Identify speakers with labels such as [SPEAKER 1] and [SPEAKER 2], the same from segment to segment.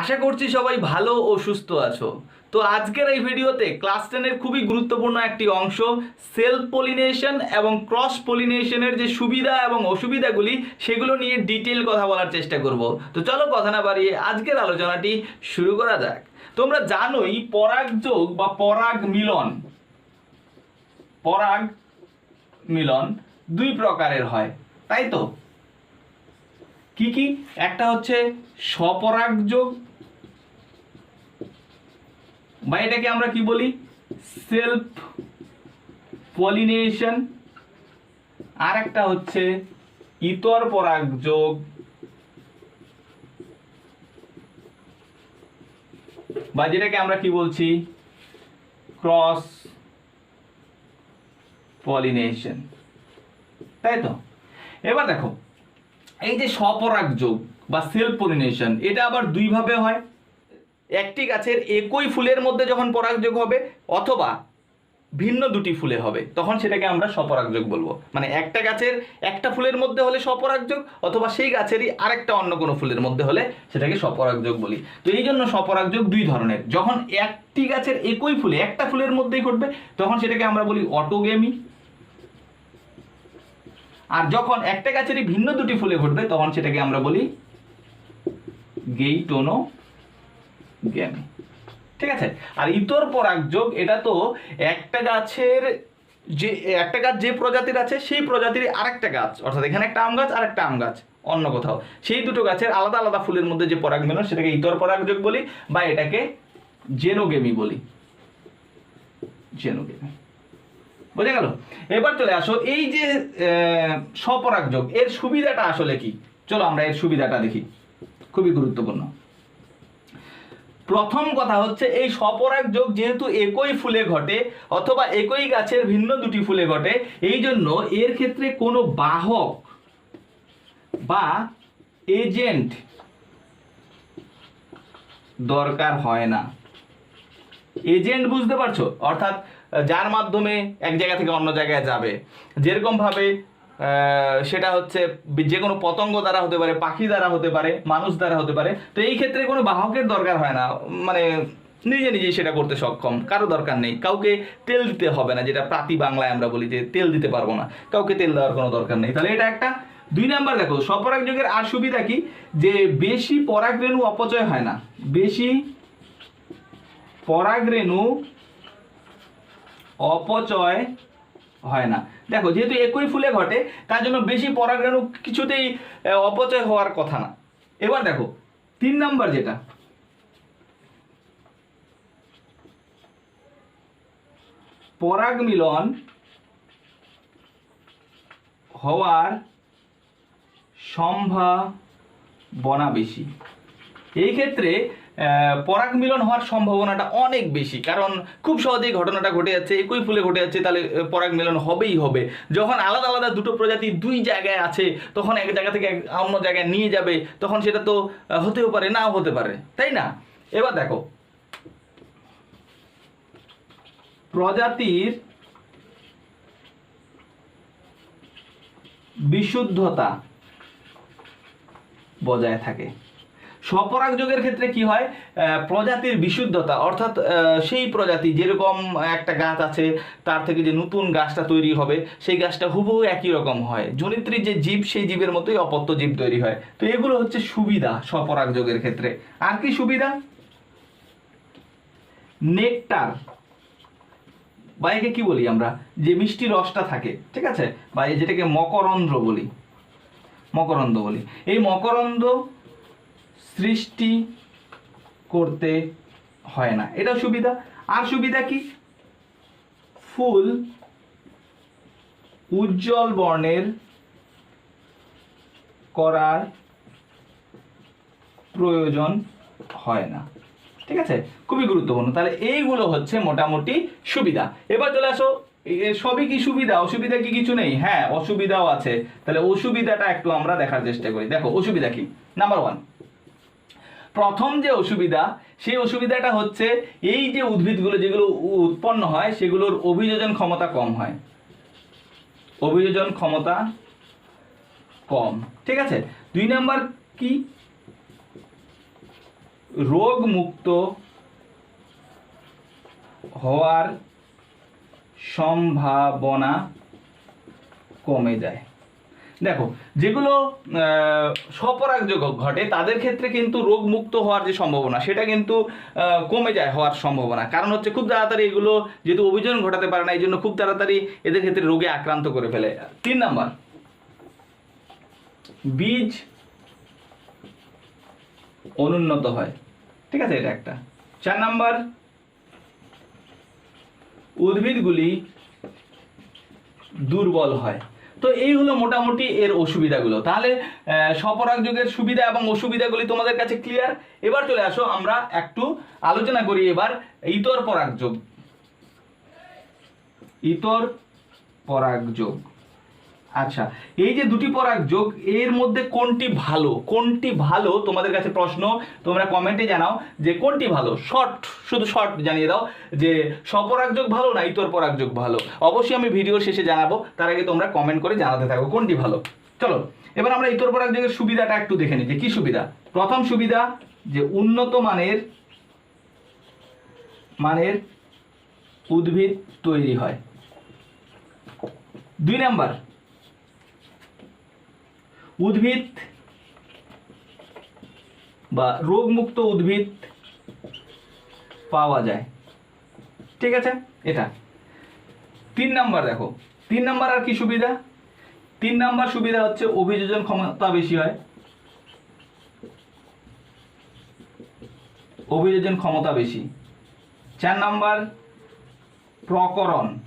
[SPEAKER 1] আশা করছি সবাই ভালো ও সুস্থ আছো। তো আজকের এই ভিডিওতে ক্লাস টেনের খুবই গুরুত্বপূর্ণ একটি অংশ, সেলফ পলিনেশন এবং ক্রস পলিনেশনের যে সুবিধা এবং অসুবিধাগুলি, সেগুলো নিয়ে ডিটেল কথা বলার চেষ্টা করব। তো চলো কথা না বাড়িয়ে আজকের আলোচনাটি শুরু করা যাক। তোমরা জানোই পরাগযোগ বা পরাগ মিলন পরাগ মিলন দুই প্রকারের হয়, তাই তো? কি কি? একটা হচ্ছে স্বপরাগযোগ, বা এটাকে আমরা কি বলি? সেলফ পলিনেশন আর একটা হচ্ছে ইতর পরাগযোগ। বা যেটাকে আমরা কি বলছি? ক্রস পলিনেশন তাই তো? এবার দেখো এই যে স্বপরাগ যোগ বা সেলফ পলিনেশন এটা আবার দুইভাবে হয়। একটি গাছের একই ফুলের মধ্যে যখন পরাগযোগ হবে, অথবা ভিন্ন দুটি ফুলে হবে, তখন সেটাকে আমরা স্বপরাগযোগ বলব। মানে একটা গাছের একটা ফুলের মধ্যে হলে স্বপরাগযোগ অথবা সেই গাছেরই আরেকটা অন্য কোনো ফুলের মধ্যে হলে সেটাকে স্বপরাগযোগ বলি। তো এই জন্য স্বপরাগযোগ দুই ধরনের। যখন একটি গাছের একই ফুলে, একটা ফুলের মধ্যেই ঘটবে, তখন সেটাকে আমরা বলি অটোগেমি আর যখন একটা গাছেরই ভিন্ন দুটি ফুলে ঘটবে তখন সেটাকে আমরা বলি গেইটোনো গ্যামি ঠিক আছে? আর ইতর পরাগযোগ এটা তো একটা গাছের যে, একটা গাছ যে প্রজাতির আছে, সেই প্রজাতির আরেকটা গাছ। অর্থাৎ এখানে একটা আম গাছ আর একটা আম গাছ, অন্য কোথাও। সেই দুটো গাছের আলাদা আলাদা ফুলের মধ্যে যে পরাগ মেলন, সেটাকে ইতর পরাগযোগ বলি বা এটাকে জেনোগেমি বলি। জেনোগেমি বোঝা গেল? এবার চলে আসো এই যে আহ, স্বপরাগযোগ এর সুবিধাটা আসলে কি? চলো আমরা এর সুবিধাটা দেখি খুবই গুরুত্বপূর্ণ। প্রথম কথা হচ্ছে এই স্বপরাগ যোগ যেহেতু একই ফুলে ঘটে অথবা একই গাছের ভিন্ন দুটি ফুলে ঘটে এই জন্য এর ক্ষেত্রে কোনো বাহক বা এজেন্ট দরকার হয় না। এজেন্ট বুঝতে পারছ? অর্থাৎ যার মাধ্যমে এক জায়গা থেকে অন্য জায়গায় যাবে। যেরকমভাবে সেটা হচ্ছে যে কোনো পতঙ্গ দ্বারা হতে পারে, পাখি দ্বারা হতে পারে, মানুষ দ্বারা হতে পারে, তো এই ক্ষেত্রে কোনো বাহকের দরকার হয় না। মানে নিজে নিজেই সেটা করতে সক্ষম, কারও দরকার নেই। কাউকে তেল দিতে হবে না, যেটা প্রাতি বাংলায় আমরা বলি যে তেল দিতে পারব না। কাউকে তেল দেওয়ার কোনো দরকার নেই। তাহলে এটা একটা দুই নাম্বার দেখো স্বপরাগ যোগের আর সুবিধা কি? যে বেশি পরাগরেণু অপচয় হয় না। বেশি পরাগরেণু অপচয় হয় না। দেখো, যেহেতু একই ফুলে ঘটে, তার জন্য বেশি পরাগরেণু কিছুতেই অপচয় হওয়ার কথা না। এবার দেখো, তিন নাম্বার যেটা। পরাগ মিলন হওয়ার সম্ভাবনা বেশি। এই ক্ষেত্রে পরাগ মিলন হওয়ার সম্ভাবনাটা অনেক বেশি। কারণ খুব সহজেই ঘটনাটা ঘটে যাচ্ছে, একই ফুলে ঘটে যাচ্ছে, তাহলে পরাগ মিলন হবেই হবে। যখন আলাদা আলাদা দুটো প্রজাতি দুই জায়গায় আছে, তখন এক জায়গা থেকে অন্য জায়গায় নিয়ে যাবে, তখন সেটা তো হতেও পারে, নাও হতে পারে। তাই না? এবার দেখো। প্রজাতির বিশুদ্ধতা বজায় থাকে। স্বপরাগ যোগের ক্ষেত্রে কি হয়? প্রজাতির বিশুদ্ধতা। অর্থাৎ সেই প্রজাতি যেরকম একটা গাছ আছে, তার থেকে যে নতুন গাছটা তৈরি হবে, সেই গাছটা হুবহু একই রকম হয়। জনিত্রী যে জীব, সেই জীবের মতোই অপত্য জীব তৈরি হয়। তো এগুলো হচ্ছে সুবিধা স্বপরাগ যোগের ক্ষেত্রে। আর কি সুবিধা? নেকটার, বা একে কি বলি আমরা? যে মিষ্টি রসটা থাকে, ঠিক আছে? বা যেটাকে মকরন্ধ্র বলি। মকরন্দ বলি। এই মকরন্দ সৃষ্টি করতে হয় না। এটা সুবিধা। আর সুবিধা কি? ফুল উজ্জ্বল বর্ণের করার প্রয়োজন হয় না। ঠিক আছে? খুবই গুরুত্বপূর্ণ। তাহলে এইগুলো হচ্ছে মোটামুটি সুবিধা। এবার চলে আসো সবই কি সুবিধা? অসুবিধা কি কিছু নেই? হ্যাঁ অসুবিধাও আছে। তাহলে অসুবিধাটা একটু আমরা দেখার চেষ্টা করি। দেখো, অসুবিধা কি? নাম্বার ওয়ান প্রথম যে অসুবিধা, সেই অসুবিধাটা হচ্ছে এই যে উদ্ভিদগুলো যেগুলো উৎপন্ন হয়, সেগুলোর অভিযোজন ক্ষমতা কম হয়। অভিযোজন ক্ষমতা কম। ঠিক আছে? দুই নাম্বার কি? রোগ মুক্ত হওয়ার সম্ভাবনা কমে যায়। দেখো যেগুলো আহ, স্বপরাগযোগ ঘটে তাদের ক্ষেত্রে কিন্তু রোগ মুক্ত হওয়ার যে সম্ভাবনা সেটা কিন্তু কমে যায় হওয়ার সম্ভাবনা। কারণ হচ্ছে খুব তাড়াতাড়ি এগুলো যেহেতু অভিযোজন ঘটাতে পারে না এই জন্য খুব তাড়াতাড়ি এদের ক্ষেত্রে রোগে আক্রান্ত করে ফেলে। তিন নাম্বার বীজ অনুন্নত হয়। ঠিক আছে এটা একটা। চার নাম্বার উদ্ভিদগুলি দুর্বল হয়। তো এই হলো মোটামুটি এর অসুবিধাগুলো। তাহলে সপরাগ যুগের সুবিধা এবং অসুবিধাগুলি তোমাদের কাছে ক্লিয়ার এবার চলে আসো আমরা একটু আলোচনা করি এবার ইতর পরাগ যোগ। ইতর পরাগ যোগ। আচ্ছা এই যে দুটি পরাগ যোগ, এর মধ্যে কোনটি ভালো? কোনটি ভালো? তোমাদের কাছে প্রশ্ন, তোমরা কমেন্টে জানাও যে কোনটি ভালো? শর্ট শুধু শর্ট জানিয়ে দাও যে স্বপরাগ যোগ ভালো না ইতর পরাগ যোগ ভালো? অবশ্যই আমি ভিডিওর শেষে জানাব, তার আগে তোমরা কমেন্ট করে জানাতে থাকো কোনটি ভালো। চলো, এবার আমরা ইতর পরাগ যোগের সুবিধাটা একটু দেখে নিই যে কি সুবিধা? প্রথম সুবিধা যে উন্নত মানের মানের উদ্ভিদ তৈরি হয়। দুই নাম্বার উদ্ভিদ বা রোগমুক্ত উদ্ভিদ পাওয়া যায়। ঠিক আছে? এটা। তিন নাম্বার দেখো। তিন নাম্বার আর কি সুবিধা? তিন নাম্বার সুবিধা হচ্ছে অভিযোজন ক্ষমতা বেশি হয়। অভিযোজন ক্ষমতা বেশি। চার নাম্বার, প্রকরণ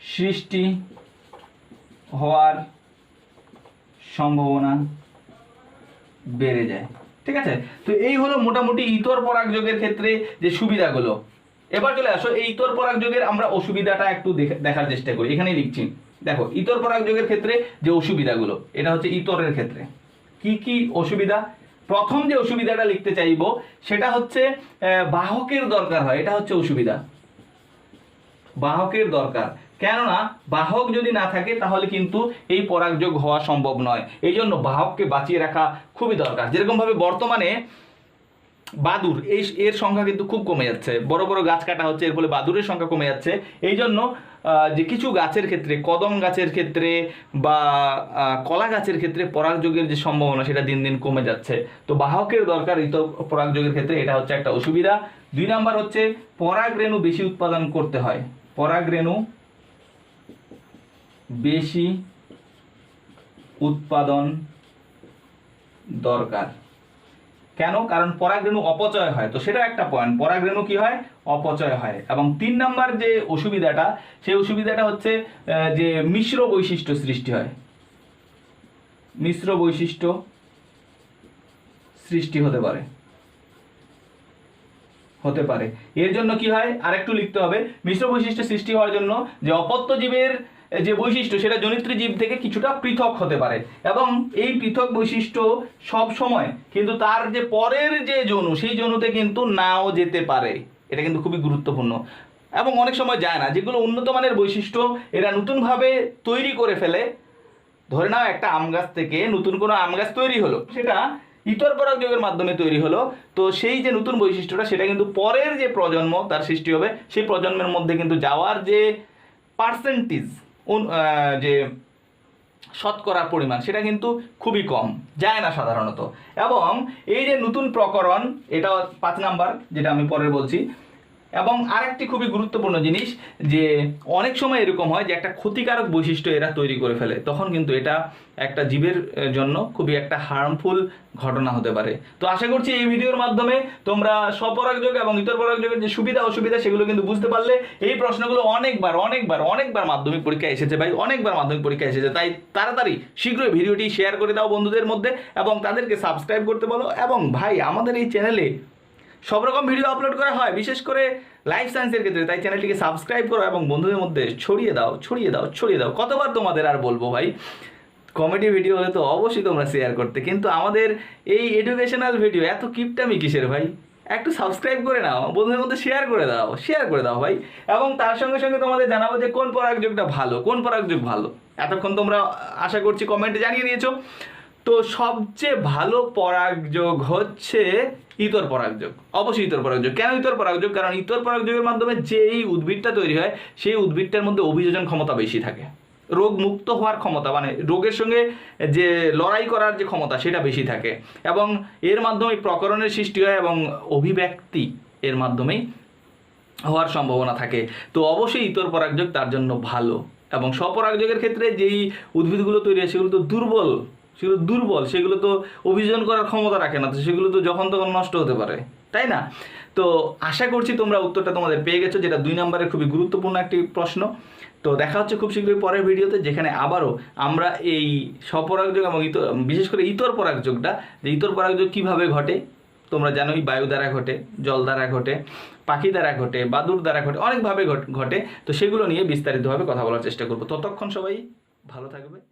[SPEAKER 1] সৃষ্টি হওয়ার সম্ভাবনা বেড়ে যায়। ঠিক আছে? তো এই হলো মোটামুটি ইতর পরাগ যোগের ক্ষেত্রে যে সুবিধাগুলো। এবার চলে আসো, এই ইতর পরাগ যোগের আমরা অসুবিধাটা একটু দেখে- দেখার চেষ্টা করি। এখানেই লিখছি। দেখো, ইতর পরাগ যোগের ক্ষেত্রে যে অসুবিধাগুলো, এটা হচ্ছে ইতরের ক্ষেত্রে। কি কি অসুবিধা? প্রথম যে অসুবিধাটা লিখতে চাইব, সেটা হচ্ছে বাহকের দরকার হয়। এটা হচ্ছে অসুবিধা। বাহকের দরকার। কেননা বাহক যদি না থাকে তাহলে কিন্তু এই পরাগযোগ হওয়া সম্ভব নয়। এই জন্য বাহককে বাঁচিয়ে রাখা খুবই দরকার। যেরকমভাবে বর্তমানে বাদুর, এই এর সংখ্যা কিন্তু খুব কমে যাচ্ছে। বড় বড় গাছ কাটা হচ্ছে, এর ফলে বাদুরের সংখ্যা কমে যাচ্ছে। এই জন্য যে কিছু গাছের ক্ষেত্রে, কদম গাছের ক্ষেত্রে বা কলা গাছের ক্ষেত্রে পরাগযোগের যে সম্ভাবনা, সেটা দিন দিন কমে যাচ্ছে। তো বাহকের দরকার এই তো পরাগযোগের ক্ষেত্রে, এটা হচ্ছে একটা অসুবিধা। দুই নাম্বার হচ্ছে পরাগ রেণু বেশি উৎপাদন করতে হয়। পরাগ রেণু বেশি উৎপাদন দরকার। কেন? কারণ পরাগরেণু অপচয় হয়। তো সেটা একটা পয়েন্ট পরাগরেণু কি হয়? অপচয় হয়। এবং তিন নাম্বার যে অসুবিধাটা, সেই অসুবিধাটা হচ্ছে যে মিশ্র বৈশিষ্ট্য সৃষ্টি হয়। মিশ্র বৈশিষ্ট্য সৃষ্টি হতে পারে। হতে পারে। এর জন্য কি হয়? আরেকটু লিখতে হবে। মিশ্র বৈশিষ্ট্য সৃষ্টি হওয়ার জন্য যে অপত্য জীবের যে বৈশিষ্ট্য, সেটা জনিত্রী জীব থেকে কিছুটা পৃথক হতে পারে। এবং এই পৃথক বৈশিষ্ট্য সব সময়, কিন্তু তার যে পরের যে যৌনু, সেই জনুতে কিন্তু নাও যেতে পারে। এটা কিন্তু খুবই গুরুত্বপূর্ণ। এবং অনেক সময় যায় না, যেগুলো উন্নত মানের বৈশিষ্ট্য, এরা নতুনভাবে তৈরি করে ফেলে। ধরে নাও একটা আম গাছ থেকে নতুন কোনো আম গাছ তৈরি হলো। সেটা ইতর যোগের মাধ্যমে তৈরি হলো। তো সেই যে নতুন বৈশিষ্ট্যটা, সেটা কিন্তু পরের যে প্রজন্ম, তার সৃষ্টি হবে, সেই প্রজন্মের মধ্যে কিন্তু যাওয়ার যে পার্সেন্টেজ যে শতকরার পরিমাণ, সেটা কিন্তু খুবই কম, যায় না সাধারণত। এবং এই যে নতুন প্রকরণ এটা পাঁচ নাম্বার, যেটা আমি পরে বলছি এবং আরেকটি খুবই গুরুত্বপূর্ণ জিনিস যে অনেক সময় এরকম হয় যে একটা ক্ষতিকারক বৈশিষ্ট্য এরা তৈরি করে ফেলে। তখন কিন্তু এটা একটা জীবের জন্য খুবই একটা হার্মফুল ঘটনা হতে পারে। তো আশা করছি এই ভিডিওর মাধ্যমে তোমরা স্বপরাগযোগ এবং ইতর পরাগযোগের যে সুবিধা, অসুবিধা সেগুলো কিন্তু বুঝতে পারলে এই প্রশ্নগুলো অনেকবার অনেকবার অনেকবার মাধ্যমিক পরীক্ষায় এসেছে ভাই, অনেকবার মাধ্যমিক পরীক্ষায় এসেছে। তাই তাড়াতাড়ি শীঘ্রই ভিডিওটি শেয়ার করে দাও বন্ধুদের মধ্যে এবং তাদেরকে সাবস্ক্রাইব করতে বলো। এবং ভাই, আমাদের এই চ্যানেলে সব রকম ভিডিও আপলোড করা হয়, বিশেষ করে লাইফ সায়েন্সের ক্ষেত্রে। তাই চ্যানেলটিকে সাবস্ক্রাইব করো এবং বন্ধুদের মধ্যে ছড়িয়ে দাও ছড়িয়ে দাও ছড়িয়ে দাও। কতবার তোমাদের আর বলব ভাই? কমেডি ভিডিও হলে তো অবশ্যই তোমরা শেয়ার করতে। কিন্তু আমাদের এই এডুকেশনাল ভিডিও এত কিপটামি কিসের ভাই? একটু সাবস্ক্রাইব করে নাও, বন্ধুদের মধ্যে শেয়ার করে দাও শেয়ার করে দাও ভাই। এবং তার সঙ্গে সঙ্গে তোমাদের জানাব যে কোন পরাগযোগটা ভালো, কোন পরাগযোগ ভালো। এতক্ষণ তোমরা আশা করছি কমেন্টে জানিয়ে দিয়েছ। তো সবচেয়ে ভালো পরাগযোগ হচ্ছে ইতর পরাগযোগ। অবশ্যই ইতর পরাগযোগ। কেন ইতর পরাগযোগ? কারণ ইতর পরাগযোগের মাধ্যমে যেই উদ্ভিদটা তৈরি হয়, সেই উদ্ভিদটার মধ্যে অভিযোজন ক্ষমতা বেশি থাকে। রোগ মুক্ত হওয়ার ক্ষমতা মানে রোগের সঙ্গে যে লড়াই করার যে ক্ষমতা, সেটা বেশি থাকে। এবং এর মাধ্যমে প্রকরণের সৃষ্টি হয় এবং অভিব্যক্তি এর মাধ্যমেই হওয়ার সম্ভাবনা থাকে। তো অবশ্যই ইতর পরাগযোগ তার জন্য ভালো। এবং স্বপরাগযোগের ক্ষেত্রে যেই উদ্ভিদগুলো তৈরি হয়, সেগুলো তো দুর্বল। সেগুলো দুর্বল, সেগুলো তো অভিযোজন করার ক্ষমতা রাখে না, তো সেগুলো তো যখন তখন নষ্ট হতে পারে, তাই না? তো আশা করছি তোমরা উত্তরটা তোমাদের পেয়ে গেছো, যেটা দুই নম্বরের খুবই গুরুত্বপূর্ণ একটি প্রশ্ন। তো দেখা হচ্ছে খুব শীঘ্রই পরের ভিডিওতে, যেখানে আবারও আমরা এই স্বপরাগযোগ এবং ইতর, বিশেষ করে ইতর পরাগযোগটা, যে ইতর পরাগযোগ কীভাবে ঘটে, তোমরা জানোই বায়ু দ্বারা ঘটে, জল দ্বারা ঘটে, পাখি দ্বারা ঘটে, বাদুর দ্বারা ঘটে, অনেকভাবে ঘট- ঘটে, তো সেগুলো নিয়ে বিস্তারিতভাবে কথা বলার চেষ্টা করব। ততক্ষণ সবাই ভালো থাকবে।